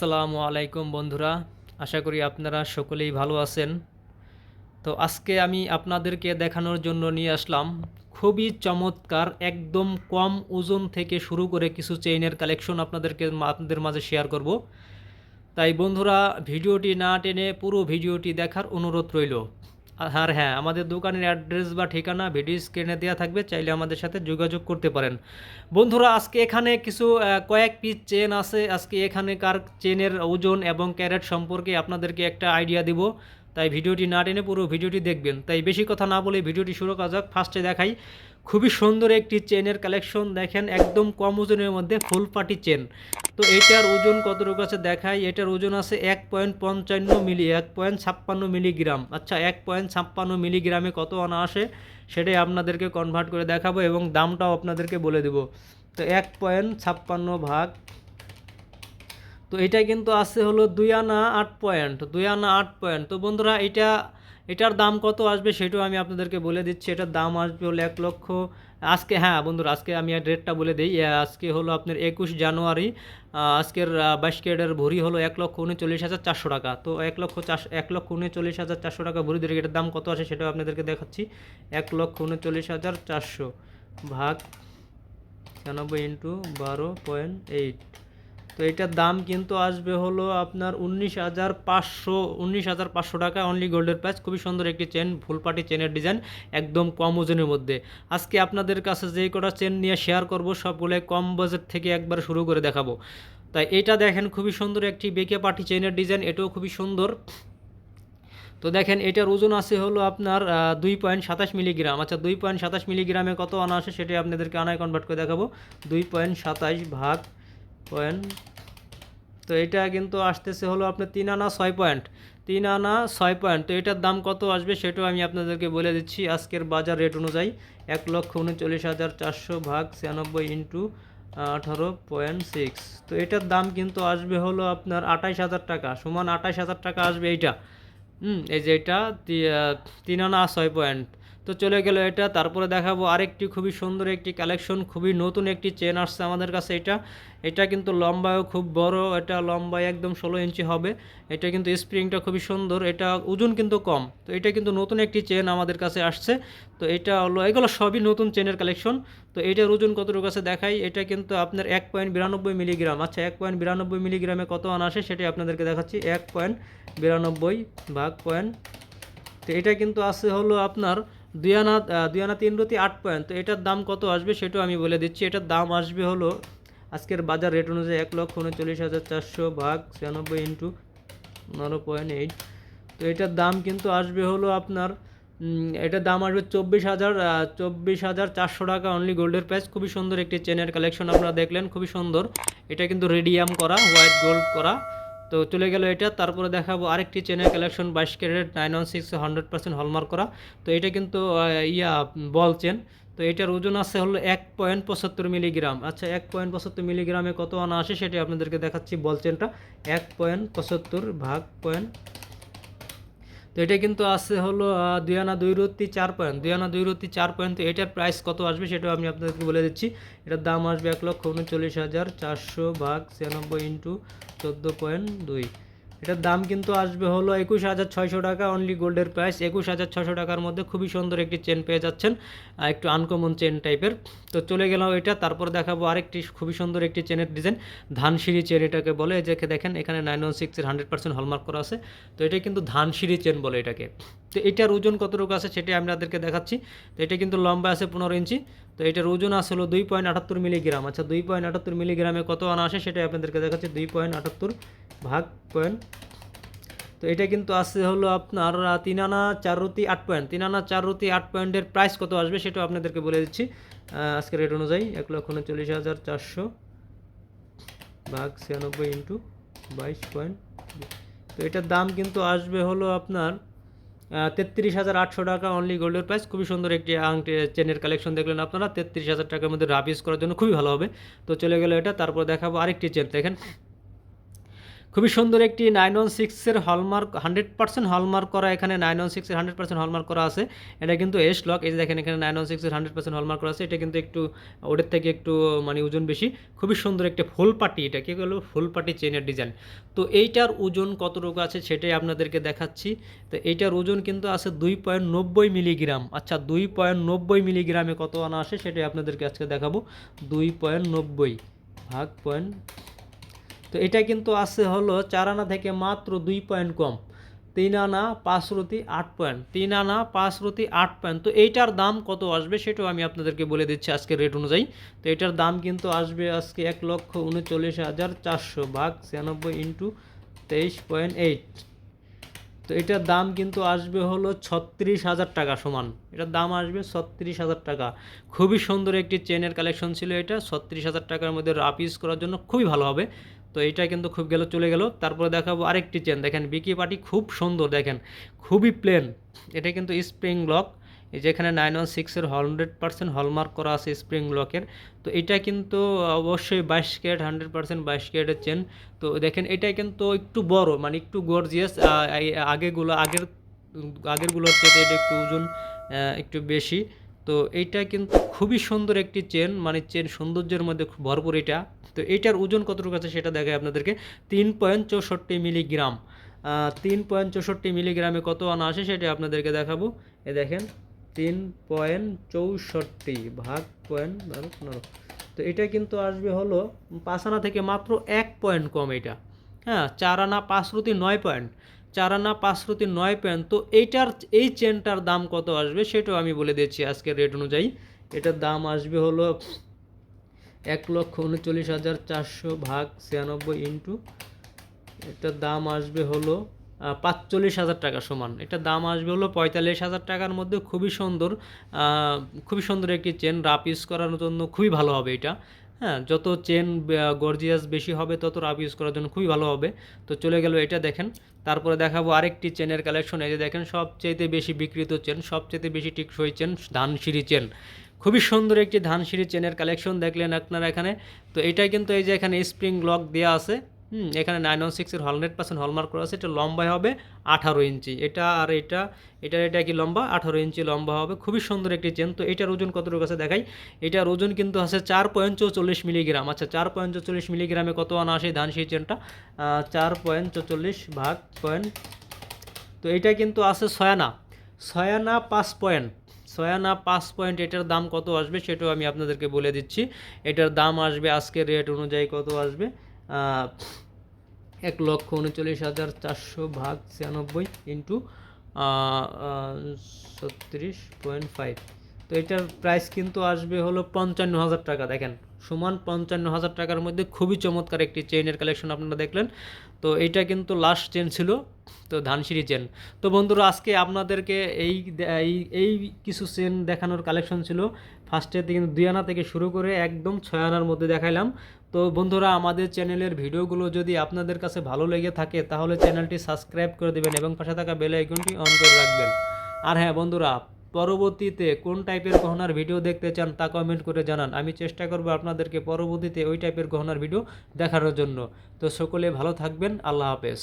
আসসালামু আলাইকুম বন্ধুরা, আশা করি আপনারা সকলেই ভালো আছেন। তো আজকে আমি আপনাদেরকে দেখানোর জন্য নিয়ে আসলাম খুবই চমৎকার, একদম কম ওজন থেকে শুরু করে কিছু চেইনের কালেকশন আপনাদেরকে আপনাদের মাঝে শেয়ার করব। তাই বন্ধুরা, ভিডিওটি না টেনে পুরো ভিডিওটি দেখার অনুরোধ রইল। আর হ্যাঁ আমাদের দোকানের অ্যাড্রেস বা ঠিকানা ভিডিও স্ক্রিনে দেওয়া থাকবে, চাইলে আমাদের সাথে যোগাযোগ করতে পারেন। বন্ধুরা, আজকে এখানে কিছু কয়েক পিস চেন আছে। আজকে এখানে কার চেনের ওজন এবং ক্যারেট সম্পর্কে আপনাদেরকে একটা আইডিয়া দিব। তাই ভিডিওটি না টেনে পুরো ভিডিওটি দেখবেন। তাই বেশি কথা না বলে ভিডিওটি শুরু করা যাক। ফার্স্টে দেখাই। খুবই সুন্দর একটি চেনের কালেকশন। দেখেন, একদম কম ওজনের মধ্যে ফুল পাটি চেন। তো এটার ওজন কতটুকু আছে দেখাই। এটার ওজন আছে এক পয়েন্ট পঞ্চান্ন মিলি, এক পয়েন্ট ছাপ্পান্ন মিলিগ্রাম। আচ্ছা এক পয়েন্ট ছাপ্পান্ন মিলিগ্রামে কত আনা আসে সেটাই আপনাদেরকে কনভার্ট করে দেখাবো এবং দামটাও আপনাদেরকে বলে দেব। তো এক পয়েন্ট ছাপ্পান্ন ভাগ। তো এটা কিন্তু আছে হলো দুই আনা আট পয়েন্ট। দুই আনা আট পয়েন্ট। তো বন্ধুরা, এটা এটার দাম কত আসবে সেটাও আমি আপনাদেরকে বলে দিচ্ছি। এটার দাম আসবে হলো এক লক্ষ। আজকে হ্যাঁ বন্ধুরা, আজকে আমি রেটটা বলে দিই। আজকে হলো আপনার একুশ জানুয়ারি আজকের বাইশ ক্যারেটের ভরি হলো এক লক্ষ উনচল্লিশ হাজার চারশো টাকা। তো এক লক্ষ চারশো, এক লক্ষ উনচল্লিশ হাজার চারশো টাকা ভরি ধরে এটার দাম কত আসে সেটাও আপনাদেরকে দেখাচ্ছি। এক লক্ষ উনচল্লিশ হাজার চারশো ভাগ ছিয়ানব্বই ইন্টু বারো পয়েন্ট এইট। তো এটার দাম কিন্তু আসবে হলো আপনার উনিশ হাজার পাঁচশো, উনিশ হাজার পাঁচশো টাকা অনলি গোল্ডের প্রাইস খুবই সুন্দর একটি চেন ফুলপাটি চেনের ডিজাইন একদম কম ওজনের মধ্যে। আজকে আপনাদের কাছে যে কটা চেন নিয়ে শেয়ার করব সবগুলো কম বাজেট থেকে একবার শুরু করে দেখাবো। তাই এটা দেখেন খুবই সুন্দর একটি বেকে পাটি চেনের ডিজাইন এটাও খুবই সুন্দর। তো দেখেন এটার ওজন আছে হলো আপনার দুই পয়েন্ট সাতাশ মিলিগ্রাম। আচ্ছা দুই পয়েন্ট সাতাশ মিলিগ্রামে কত আনা আসে সেটাই আপনাদেরকে আনায় কনভার্ট করে দেখাবো। দুই পয়েন্ট সাতাশ ভাগ পয়েন্ট। তো এটা কিন্তু আসতেছে হলো আপনার তিন আনা ছয় পয়েন্ট। তিন আনা ছয় পয়েন্ট। তো এটার দাম কত আসবে সেটাও আমি আপনাদেরকে বলে দিচ্ছি। আজকের বাজার রেট অনুযায়ী এক লক্ষ উনচল্লিশ হাজার চারশো ভাগ ছিয়ানব্বই ইন্টু আঠারো পয়েন্ট সিক্স। তো এটার দাম কিন্তু আসবে হলো আপনার আঠাইশ হাজার টাকা। সমান আঠাইশ হাজার টাকা আসবে এইটা। এই যে এটা তিন আনা ছয় পয়েন্ট। তো চলে গেল এটা। তারপরে দেখাবো আরেকটি খুবই সুন্দর একটি কালেকশন খুবই নতুন একটি চেন আসছে আমাদের কাছে এটা। এটা কিন্তু লম্বায়ও খুব বড়, এটা লম্বায় একদম ষোলো ইঞ্চি হবে। এটা কিন্তু স্প্রিংটা খুবই সুন্দর, এটা ওজন কিন্তু কম। তো এটা কিন্তু নতুন একটি চেন আমাদের কাছে আসছে। তো এটা হলো, এগুলো সবই নতুন চেনের কালেকশন তো এটার ওজন কতটুকু আছে দেখাই। এটা কিন্তু আপনার এক পয়েন্ট বিরানব্বই মিলিগ্রাম আচ্ছা এক পয়েন্ট বিরানব্বই মিলিগ্রামে কত আনা আসে সেটাই আপনাদেরকে দেখাচ্ছি। এক পয়েন্ট বিরানব্বই ভাগ পয়েন্ট তো এটা কিন্তু আছে হলো আপনার দুই আনা দুই আনা তিন রতি আট পয়েন্ট। তো এটার দাম কত আসবে সেটাও আমি বলে দিচ্ছি। এটার দাম আসবে হলো আজকের বাজার রেট অনুযায়ী এক লক্ষ উনচল্লিশ হাজার চারশো ভাগ ছিয়ানব্বই ইন্টু পনেরো পয়েন্ট এইট। তো এটার দাম কিন্তু আসবে হলো আপনার এটার দাম আসবে চব্বিশ হাজার চব্বিশ হাজার চারশো টাকা অনলি গোল্ডের প্রাইস খুবই সুন্দর একটি চেনের কালেকশন আপনারা দেখলেন, খুবই সুন্দর। এটা কিন্তু রেডিয়াম করা হোয়াইট গোল্ড করা। তো চলে গেল এটা, তারপরে দেখাবো আরেকটি চেনের কালেকশন বাইশ carat nine one six hundred percent hallmark করা। তো এটা কিন্তু ইয়া, বল চেন তো এটার ওজন আছে হলো এক পয়েন্ট পঁচাত্তর মিলিগ্রাম আচ্ছা এক পয়েন্ট পঁচাত্তর মিলিগ্রামে কত আনা আসে সেটা আপনাদেরকে দেখাচ্ছি বল চেনটা এক পয়েন্ট পঁচাত্তর ভাগ পয়েন্ট তো এটা কিন্তু আছে হলো দুই আনা দুই রত্তি চার পয়েন্ট দুই আনা দুই রত্তি চার পয়েন্ট তো এটার প্রাইস কত আসবে সেটাও আমি আপনাদেরকে বলে দিচ্ছি। এটার দাম আসবে এক লক্ষ উনচল্লিশ হাজার চারশো ভাগ ছিয়ানব্বই ইন্টু চোদ্দ পয়েন্ট দুই। এটার দাম কিন্তু আসবে হলো একুশ হাজার ছয়শো টাকা অনলি গোল্ডের প্রাইস একুশ হাজার ছশো টাকার মধ্যে খুবই সুন্দর একটি চেন পেয়ে যাচ্ছেন একটু আনকমন চেন টাইপের তো চলে গেলাম এটা, তারপর দেখাবো আরেকটি খুবই সুন্দর একটি চেনের ডিজাইন ধানসিঁড়ি চেন এটাকে বলে। যে দেখেন, এখানে নাইন ওয়ান সিক্সের হান্ড্রেড পার্সেন্ট হলমার্ক করা আছে। তো এটা কিন্তু ধানসিঁড়ি চেন বলে এটাকে। তো এটার ওজন কতটুকু আছে সেটাই আপনাদেরকে দেখাচ্ছি। তো এটা কিন্তু লম্বা আছে পনেরো ইঞ্চি। তো এটার ওজন আছে হলো দুই পয়েন্ট আটাত্তর মিলিগ্রাম। আচ্ছা দুই পয়েন্ট আটাত্তর মিলিগ্রামে কত আনা আসে সেটাই আপনাদেরকে দেখাচ্ছি দুই পয়েন্ট আটাত্তর ভাগ পয়েন্ট। তো এটা কিন্তু আছে হলো আপনার তিন আনা চার রুতি আট পয়েন্ট। তিন আনা চার রুতি আট পয়েন্টের প্রাইস কত আসবে সেটাও আপনাদেরকে বলে দিচ্ছি। আহ, আজকের রেট অনুযায়ী এক লক্ষ উনচল্লিশ হাজার চারশো ভাগ ছিয়ানব্বই ইন্টু বাইশ পয়েন্ট। তো এটার দাম কিন্তু আসবে হলো আপনার তেত্রিশ হাজার আটশো টাকা অনলি গোল্ডের প্রাইস খুবই সুন্দর একটি আংটি চেনের কালেকশন দেখলেন আপনারা। তেত্রিশ হাজার টাকার মধ্যে রাফ ইউজ করার জন্য খুবই ভালো হবে। তো চলে গেলো এটা, তারপর দেখাবো আরেকটি চেন দেখেন খুবই সুন্দর একটি নাইন ওয়ান সিক্সের হলমার্ক হান্ড্রেড পার্সেন্ট হলমার্ক করা এখানে, নাইন ওয়ান সিক্সের হান্ড্রেড পার্সেন্ট হলমার্ক করা আছে। এটা কিন্তু এস লক এই যে দেখেন এখানে নাইন ওয়ান সিক্সের হান্ড্রেড পার্সেন্ট হলমার্ক করা আছে, এটা কিন্তু একটু ওটার থেকে একটু মানে ওজন বেশি। খুবই সুন্দর একটা ফুল পাটি, এটা কী বলব? ফুল পাটি চেনের ডিজাইন। তো এইটার ওজন কতটুকু আছে সেটাই আপনাদেরকে দেখাচ্ছি। তো এইটার ওজন কিন্তু আছে দুই পয়েন্ট নব্বই মিলিগ্রাম। আচ্ছা দুই পয়েন্ট নব্বই মিলিগ্রামে কত আনা আসে সেটাই আপনাদেরকে আজকে দেখাবো। দুই পয়েন্ট নব্বই ভাগ পয়েন্ট তো এটা কিন্তু আছে হলো চার আনা থেকে মাত্র দুই পয়েন্ট কম। তিন আনা, পাঁচ রতি, আট পয়েন্ট তিন আনা, পাঁচ রতি, আট পয়েন্ট তো এইটার দাম কত আসবে সেটাও আমি আপনাদেরকে বলে দিচ্ছি আজকে রেট অনুযায়ী। তো এটার দাম কিন্তু আসবে আজকে এক লক্ষ উনচল্লিশ হাজার চারশো ভাগ ছিয়ানব্বই ইন্টু তেইশ পয়েন্ট এইট তো এটার দাম কিন্তু আসবে হলো ছত্রিশ হাজার টাকা সমান। এটার দাম আসবে ছত্রিশ হাজার টাকা। খুবই সুন্দর একটি চেনের কালেকশন ছিল এটা। ছত্রিশ হাজার টাকার মধ্যে রাপ ইউজ করার জন্য খুবই ভালো হবে। তো এইটা কিন্তু খুব গেল, চলে গেল। তারপরে দেখাবো আরেকটি চেন দেখেন বিকি পাটি খুব সুন্দর, দেখেন, খুবই প্লেন এটা কিন্তু স্প্রিং লক যেখানে নাইন ওয়ান সিক্সের হান্ড্রেড পার্সেন্ট হলমার্ক করা আছে স্প্রিং লকের তো এটা কিন্তু অবশ্যই বাইশ ক্যারেট হান্ড্রেড পার্সেন্ট বাইশ ক্যারেটের চেন তো দেখেন এটা কিন্তু একটু বড় মানে একটু গর্জিয়াস আগেগুলো, আগের, আগেরগুলোর চেয়ে এটা একটু ওজন একটু বেশি। তো এইটা কিন্তু খুবই সুন্দর একটি চেন মানে চেন সৌন্দর্যের মধ্যে ভরপুর এটা। তো এইটার ওজন কতটুকু আছে সেটা দেখায় আপনাদেরকে। তিন পয়েন্ট চৌষট্টি মিলিগ্রাম। তিন পয়েন্ট চৌষট্টি মিলিগ্রামে কত আনা আসে সেটা আপনাদেরকে দেখাবো। এ দেখেন, তিন পয়েন্ট চৌষট্টি ভাগ পয়েন্ট পনেরো। তো এটা কিন্তু আসবে হলো পাঁচ আনা থেকে মাত্র এক পয়েন্ট কম এটা। হ্যাঁ চার আনা পাঁচ রুতি নয় পয়েন্ট। চার আনা পাঁচ রুতি নয় পয়েন্ট তো এইটার, এই চেনটার দাম কত আসবে সেটাও আমি বলে দিচ্ছি আজকের রেট অনুযায়ী। এটার দাম আসবে হলো এক লক্ষ উনচল্লিশ হাজার চারশো ভাগ ছিয়ানব্বই ইন্টু, এটার দাম আসবে হলো পাঁচচল্লিশ হাজার টাকা সমান। এটার দাম আসবে হলো পঁয়তাল্লিশ হাজার টাকার মধ্যে, খুবই সুন্দর খুবই সুন্দর একটি চেন রাপ ইউজ করার জন্য খুবই ভালো হবে এটা। হ্যাঁ যত চেন গর্জিয়াস বেশি হবে, তত রাব ইউজ করার জন্য খুবই ভালো হবে। তো চলে গেল এটা দেখেন। তারপরে দেখাবো আরেকটি চেনের কালেকশন এই যে দেখেন সবচেয়ে বেশি বিকৃত চেন সবচেয়ে বেশি টিকসই চেন ধানসিঁড়ি চেন খুবই সুন্দর একটি ধানসিঁড়ি চেনের কালেকশন দেখলেন আপনারা এখানে। তো এটা কিন্তু এই যে এখানে স্প্রিং লক দেওয়া আছে। হুম, এখানে নাইন ওয়ান সিক্সের হান্ড্রেড পার্সেন্ট হলমার্ক করা আছে, এটা লম্বায় হবে আঠারো ইঞ্চি। এটা আর এটা, এটার এটা কি লম্বা, আঠারো ইঞ্চি লম্বা হবে। খুবই সুন্দর একটি চেন তো এটার ওজন কতটুকু আছে দেখাই? এটার ওজন কিন্তু আছে চার পয়েন্ট চৌচল্লিশ মিলিগ্রাম আচ্ছা চার পয়েন্ট চৌচল্লিশ মিলিগ্রামে কত আনা আসে ধান সেই চেনটা চার পয়েন্ট চৌচল্লিশ ভাগ পয়েন্ট তো এটা কিন্তু আছে ছয়ানা। ছয়ানা পাঁচ পয়েন্ট সয়ানা পাঁচ পয়েন্ট এটার দাম কত আসবে সেটাও আমি আপনাদেরকে বলে দিচ্ছি। এটার দাম আসবে আজকের রেট অনুযায়ী কত আসবে? এক লক্ষ উনচল্লিশ হাজার চারশো ভাগ ছিয়ানব্বই ইন্টু ছত্রিশ পয়েন্ট ফাইভ তো এটার প্রাইস কিন্তু আসবে হলো পঞ্চান্ন হাজার টাকা, দেখেন। সমান পঞ্চান্ন হাজার টাকার মধ্যে খুবই চমৎকার একটি চেইনের কালেকশন আপনারা দেখলেন। তো এইটা কিন্তু লাস্ট চেন ছিল, তো ধানসিঁড়ি চেন তো বন্ধুরা, আজকে আপনাদেরকে এই এই কিছু চেন দেখানোর কালেকশন ছিল। ফার্স্টে কিন্তু দুই আনা থেকে শুরু করে একদম ছয় আনার মধ্যে দেখাইলাম। তো বন্ধুরা, আমাদের চ্যানেলের ভিডিওগুলো যদি আপনাদের কাছে ভালো লেগে থাকে, তাহলে চ্যানেলটি সাবস্ক্রাইব করে দেবেন এবং পাশে থাকা বেল আইকনটি অন করে রাখবেন। আর হ্যাঁ বন্ধুরা, পরবর্তীতে কোন টাইপের গহনার ভিডিও দেখতে চান তা কমেন্ট করে জানান। আমি চেষ্টা করব আপনাদেরকে পরবর্তীতে ওই টাইপের গহনার ভিডিও দেখানোর জন্য। তো সকলে ভালো থাকবেন, আল্লাহ হাফেজ।